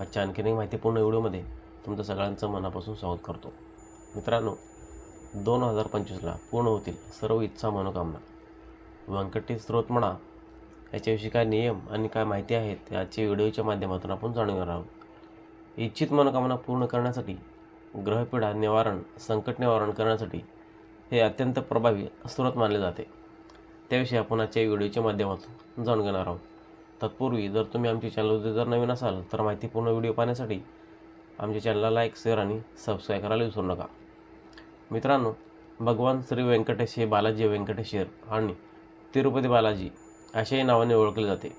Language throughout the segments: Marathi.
आजच्या आणखीन एक माहितीपूर्ण व्हिडिओमध्ये तुमचं सगळ्यांचं मनापासून स्वागत करतो. मित्रांनो दोन हजार पंचवीसला पूर्ण होतील सर्व इच्छा मनोकामना. व्यंकटी स्रोत म्हणा याच्याविषयी काय नियम आणि काय माहिती आहेत याची व्हिडिओच्या माध्यमातून आपण जाणून घेणार आहोत. इच्छित मनोकामना पूर्ण करण्यासाठी ग्रहपीडा निवारण संकट निवारण करण्यासाठी हे अत्यंत प्रभावी स्रोत मानले जाते. त्याविषयी आपण आजच्या व्हिडिओच्या माध्यमातून जाणून घेणार आहोत. तत्पूर्वी जर तुम्ही आमच्या चॅनलवरती जर नवीन असाल तर माहितीपूर्ण व्हिडिओ पाहण्यासाठी आमच्या चॅनलला लाईक शेअर आणि सबस्क्राईब करायला विसरू नका. मित्रांनो भगवान श्री व्यंकटेश हे बालाजी व्यंकटेश्वर आणि तिरुपती बालाजी अशाही नावाने ओळखले जाते.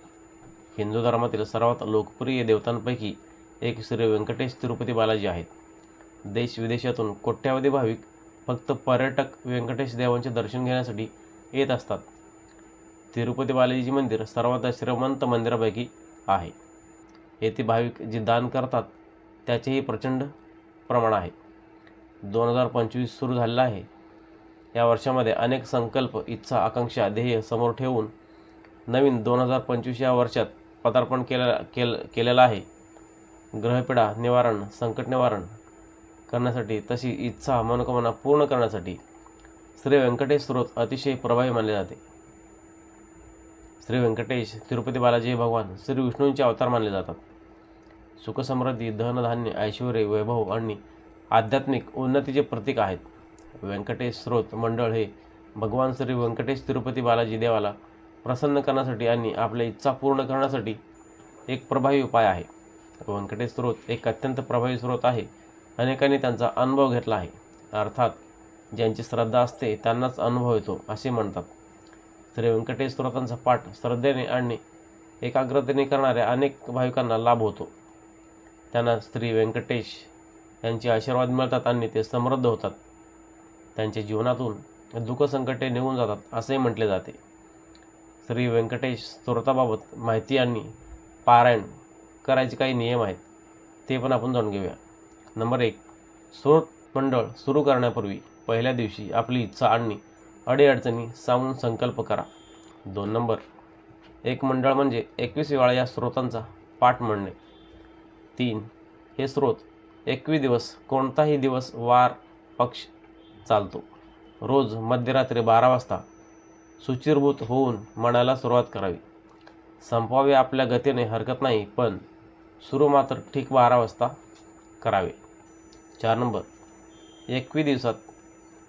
हिंदू धर्मातील सर्वात लोकप्रिय देवतांपैकी एक श्री व्यंकटेश तिरुपती बालाजी आहेत. देश विदेशातून कोट्यावधी भाविक फक्त पर्यटक व्यंकटेश देवांचे दर्शन घेण्यासाठी येत असतात. तिरुपती बालाजीचे मंदिर सर्वात श्रीमंत मंदिरापैकी आहे. येथे भाविक जे दान करतात त्याचेही प्रचंड प्रमाण आहे. दोन हजार पंचवीस सुरू झालेला आहे. या वर्षामध्ये अनेक संकल्प इच्छा आकांक्षा ध्येय समोर ठेवून नवीन दोन हजार पंचवीस या वर्षात पदार्पण केलं केल केलेलं आहे. ग्रहपीडा निवारण संकट निवारण करण्यासाठी तशी इच्छा मनोकामना पूर्ण करण्यासाठी श्री व्यंकटेश स्रोत अतिशय प्रभावी मानले जाते. श्री व्यंकटेश तिरुपती बालाजी हे भगवान श्री विष्णूंचे अवतार मानले जातात. सुखसमृद्धी धनधान्य ऐश्वर वैभव आणि आध्यात्मिक उन्नतीचे प्रतीक आहेत. व्यंकटेश स्रोत मंडळ हे भगवान श्री व्यंकटेश तिरुपती बालाजी देवाला प्रसन्न करण्यासाठी आणि आपल्या इच्छा पूर्ण करण्यासाठी एक प्रभावी उपाय आहे. व्यंकटेश स्रोत एक अत्यंत प्रभावी स्रोत आहे. अनेकांनी त्यांचा अनुभव घेतला आहे. अर्थात ज्यांची श्रद्धा असते त्यांनाच अनुभव येतो असे म्हणतात. श्री व्यंकटेश स्त्रोतांचा पाठ श्रद्धेने आणि एकाग्रतेने करणाऱ्या अनेक भाविकांना लाभ होतो. त्यांना श्री व्यंकटेश यांचे आशीर्वाद मिळतात आणि ते समृद्ध होतात. त्यांच्या जीवनातून दुःख संकटे निघून जातात असेही म्हटले जाते. श्री व्यंकटेश स्तोत्रताबाबत माहिती आणि पारायण करायचे काही नियम आहेत ते पण आपण जाणून घेऊया. नंबर एक स्रोत मंडळ सुरू करण्यापूर्वी पहिल्या दिवशी आपली इच्छा आणि अडीअडचणी सांगून संकल्प करा. दोन नंबर. एक मंडळ म्हणजे एकवीस वेळा या स्रोतांचा पाठ म्हणणे. तीन. हे स्रोत एकवीस दिवस कोणताही दिवस वार पक्ष चालतो. रोज मध्यरात्री बारा वाजता सुचिरभूत होऊन मनाला सुरुवात करावी. संपवावे आपल्या गतीने हरकत नाही पण सुरू मात्र ठीक बारा वाजता करावे. चार नंबर. एकवीस दिवसात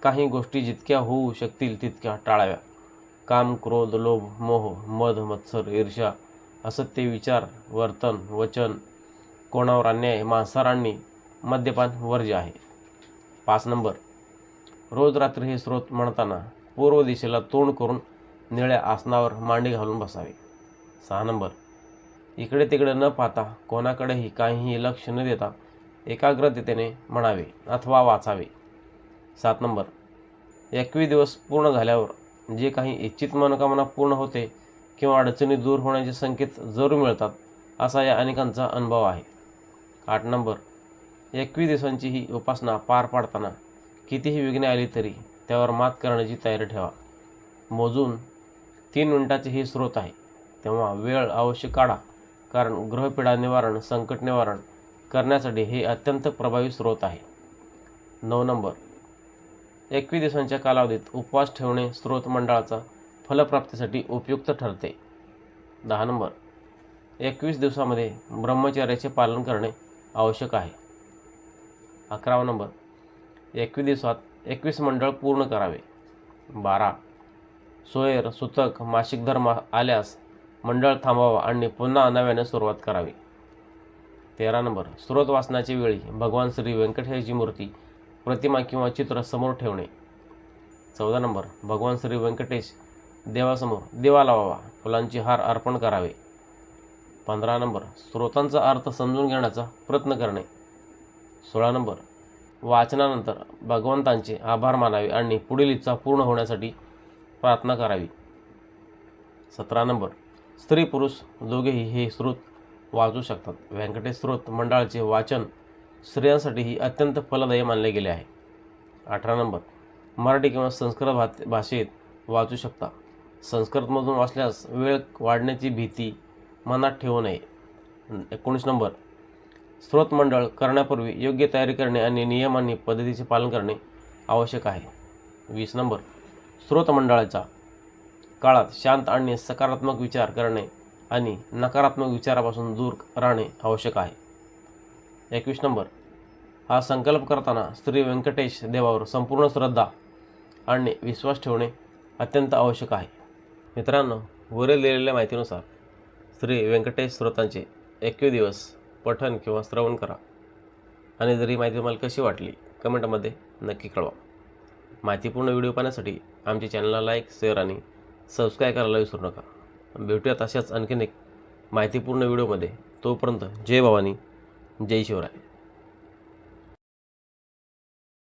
काही गोष्टी जितक्या होऊ शकतील तितक्या टाळाव्या. काम क्रोध लोभ मोह मध मत्सर ईर्ष्या असत्य विचार वर्तन वचन कोणावर अन्याय मांसारांनी मद्यपान वर्ज्य आहे. पाच नंबर. रोज रात्री हे स्रोत म्हणताना पूर्व दिशेला तोंड करून निळ्या आसनावर मांडी घालून बसावे. सहा नंबर. इकडे तिकडे न पाहता कोणाकडेही काहीही लक्ष न देता एकाग्रतेने म्हणावे अथवा वाचावे. सात नंबर. एकवीस दिवस पूर्ण झाल्यावर जे काही इच्छित मनोकामना पूर्ण होते किंवा अडचणी दूर होण्याचे संकेत जरूर मिळतात असा या अनेकांचा अनुभव आहे. आठ नंबर. एकवीस दिवसांची ही उपासना पार पाडताना कितीही विघ्ने आली तरी त्यावर मात करण्याची तयारी ठेवा. मोजून तीन मिनिटाचे हे स्रोत आहे. तेव्हा वेळ अवश्य काढा कारण ग्रहपीडा निवारण संकट निवारण करण्यासाठी हे अत्यंत प्रभावी स्रोत आहे. नऊ नंबर. एकवीस दिवसांच्या कालावधीत उपवास ठेवणे स्रोत मंडळाचा फलप्राप्तीसाठी उपयुक्त ठरते. दहा नंबर. एकवीस दिवसामध्ये ब्रह्मचर्याचे पालन करणे आवश्यक आहे. अकरावा नंबर. एकवीस दिवसात एकवीस मंडळ पूर्ण करावे. बारा. सोयर सुतक मासिक धर्म आल्यास मंडळ थांबावा आणि पुन्हा नव्याने सुरुवात करावी. तेरा नंबर. स्रोत वाचनाच्या वेळी भगवान श्री व्यंकटेशाची मूर्ती प्रतिमा किंवा चित्र समोर ठेवणे. चौदा नंबर. भगवान श्री व्यंकटेश देवासमोर देवा लावावा फुलांचे हार अर्पण करावे. पंधरा नंबर. स्रोतांचा अर्थ समजून घेण्याचा प्रयत्न करणे. सोळा नंबर. वाचनानंतर भगवंतांचे आभार मानावे आणि पुढील इच्छा पूर्ण होण्यासाठी प्रार्थना करावी. सतरा नंबर. स्त्री पुरुष दोघेही हे स्रोत वाचू शकतात. व्यंकटेश स्रोत मंडळाचे वाचन स्त्रियांसाठीही अत्यंत फलदायी मानले गेले आहे. अठरा नंबर. मराठी किंवा संस्कृत भा भाषेत वाचू शकता. संस्कृतमधून वाचल्यास वेळ वाढण्याची भीती मनात ठेवू नये. एकोणीस नंबर. स्रोत मंडळ करण्यापूर्वी योग्य तयारी करणे आणि नियम आणि पद्धतीचे पालन करणे आवश्यक आहे. वीस नंबर. स्रोत मंडळाच्या काळात शांत आणि सकारात्मक विचार करणे आणि नकारात्मक विचारापासून दूर राहणे आवश्यक आहे. एकवीस नंबर. हा संकल्प करताना श्री व्यंकटेश देवावर संपूर्ण श्रद्धा आणि विश्वास ठेवणे अत्यंत आवश्यक आहे. मित्रांनो वरील दिलेल्या माहितीनुसार श्री व्यंकटेश स्रोतांचे एकवीस दिवस पठण किंवा श्रवण करा. आणि जर ही माहिती तुम्हाला कशी वाटली कमेंटमध्ये नक्की कळवा. माहितीपूर्ण व्हिडिओ पाहण्यासाठी आमच्या चॅनलला लाईक शेअर आणि सबस्क्राईब करायला विसरू नका. भेटूयात अशाच आणखीन एक माहितीपूर्ण व्हिडिओमध्ये. तोपर्यंत जय भवानी. जय शिवराय.